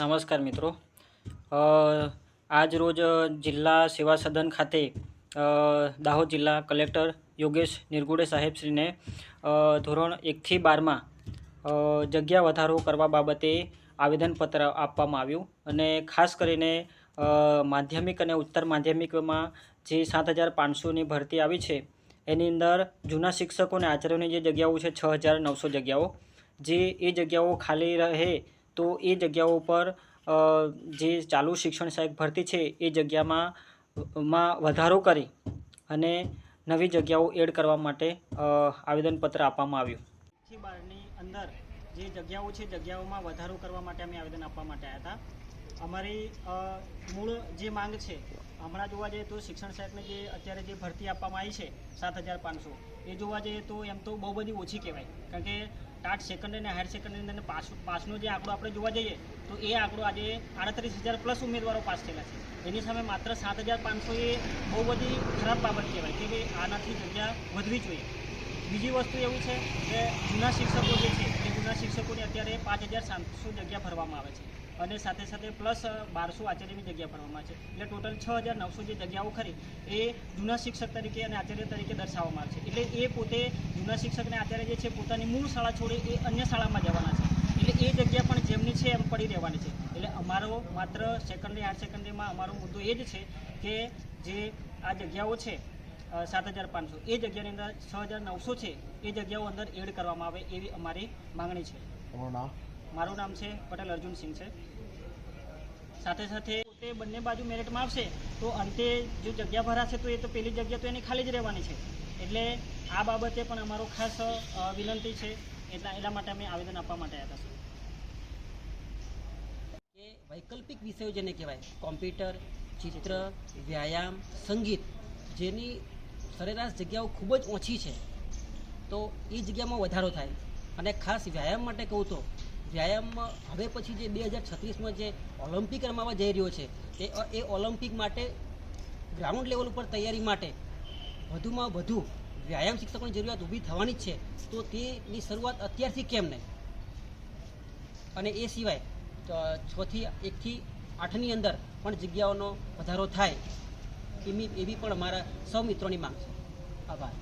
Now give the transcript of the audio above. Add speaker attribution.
Speaker 1: નમસ્કાર મિત્રો. આજ રોજ જિલ્લા સેવા સદન ખાતે દાહોદ જિલ્લા કલેક્ટર યોગેશ નિરગુડે સાહેબશ્રીને ધોરણ એકથી બારમાં જગ્યા વધારો કરવા બાબતે આવેદનપત્ર આપવામાં આવ્યું અને ખાસ કરીને માધ્યમિક અને ઉત્તર માધ્યમિકમાં જે સાત હજાર પાંચસોની ભરતી આવી છે, એની અંદર જૂના શિક્ષકો અને આચાર્યોની જે જગ્યાઓ છે, છ હજાર નવસો જગ્યાઓ, જે એ જગ્યાઓ ખાલી રહે તો એ જગ્યાઓ પર જે ચાલુ શિક્ષણ સહાયક ભરતી છે, એ જગ્યામાં, માં વધારો કરી અને નવી જગ્યાઓ એડ કરવા માટે આવેદનપત્ર આપવામાં આવ્યું. બારની અંદર જે જગ્યાઓ છે, જગ્યાઓમાં વધારો કરવા માટે અમે આવેદન આપવા માટે આવ્યા હતા. અમારી મૂળ જે માંગ છે, હમણાં જોવા જઈએ તો શિક્ષણ સાહેબને જે અત્યારે જે ભરતી આપવામાં આવી છે, સાત હજાર પાંચસો, એ જોવા જઈએ તો એમ તો બહુ બધી ઓછી કહેવાય. કારણ કે ટાટ સેકન્ડરી અને હાયર સેકન્ડરી અંદર પાસ પાસનો જે આંકડો આપણે જોવા જઈએ, તો એ આંકડો આજે આડત્રીસ હજાર પ્લસ ઉમેદવારો પાસ થયેલા છે. એની સામે માત્ર સાત હજાર પાંચસો એ બહુ બધી ખરાબ બાબત કહેવાય કે ભાઈ આનાથી જગ્યા વધવી જોઈએ. બીજી વસ્તુ એવું છે કે જૂના શિક્ષકો જે છે, એ જૂના શિક્ષકોને અત્યારે પાંચ હજાર સાતસો જગ્યા ભરવામાં આવે છે. અને સાથે સાથે પ્લસ બારસો આચાર્યની જગ્યા ભરવામાં છે. એટલે ટોટલ છ હજાર નવસો જે જગ્યાઓ ખરી, એ જૂના શિક્ષક તરીકે અને આચાર્ય તરીકે દર્શાવવામાં આવે છે. એટલે એ પોતે જૂના શિક્ષક અને આચાર્ય જે છે, પોતાની મૂળ શાળા છોડી એ અન્ય શાળામાં જવાના છે. એટલે એ જગ્યા પણ જેમની છે એમ પડી રહેવાની છે. એટલે અમારો માત્ર સેકન્ડરી હાયર સેકન્ડરીમાં અમારો મુદ્દો એ જ છે કે જે આ જગ્યાઓ છે સાત હજાર પાંચસો, એ જગ્યાની અંદર છ હજાર નવસો છે, એ જગ્યાઓ અંદર એડ કરવામાં આવે એવી અમારી માંગણી છે. મારું નામ છે પટેલ અર્જુનસિંહ છે. સાથે સાથે તે બંને બાજુ મેરિટમાં આવશે, તો અંતે જો જગ્યા ભરાશે તો એ તો પેલી જગ્યા તો એની ખાલી જ રહેવાની છે. એટલે આ બાબતે પણ અમારો ખાસ વિનંતી છે. એટલા એટલા માટે અમે આવેદન આપવા માટે આવ્યા હતા
Speaker 2: કે વૈકલ્પિક વિષયો જેને કહેવાય, કોમ્પ્યુટર, ચિત્ર, વ્યાયામ, સંગીત, જેની સરેરાશ જગ્યાઓ ખૂબ જ ઓછી છે, તો એ જગ્યામાં વધારો થાય. અને ખાસ વ્યાયામ માટે કહું તો વ્યાયામમાં હવે પછી જે બે હજાર છત્રીસમાં જે ઓલિમ્પિક રમાવા જઈ રહ્યો છે એ એ ઓલિમ્પિક માટે ગ્રાઉન્ડ લેવલ ઉપર તૈયારી માટે વધુમાં વધુ વ્યાયામ શિક્ષકોની જરૂરિયાત ઊભી થવાની જ છે. તો તેની શરૂઆત અત્યારથી કેમ નહીં? અને એ સિવાય છથી એકથી આઠની અંદર પણ જગ્યાઓનો વધારો થાય એવી એવી પણ અમારા સૌ મિત્રોની માંગ છે. આભાર.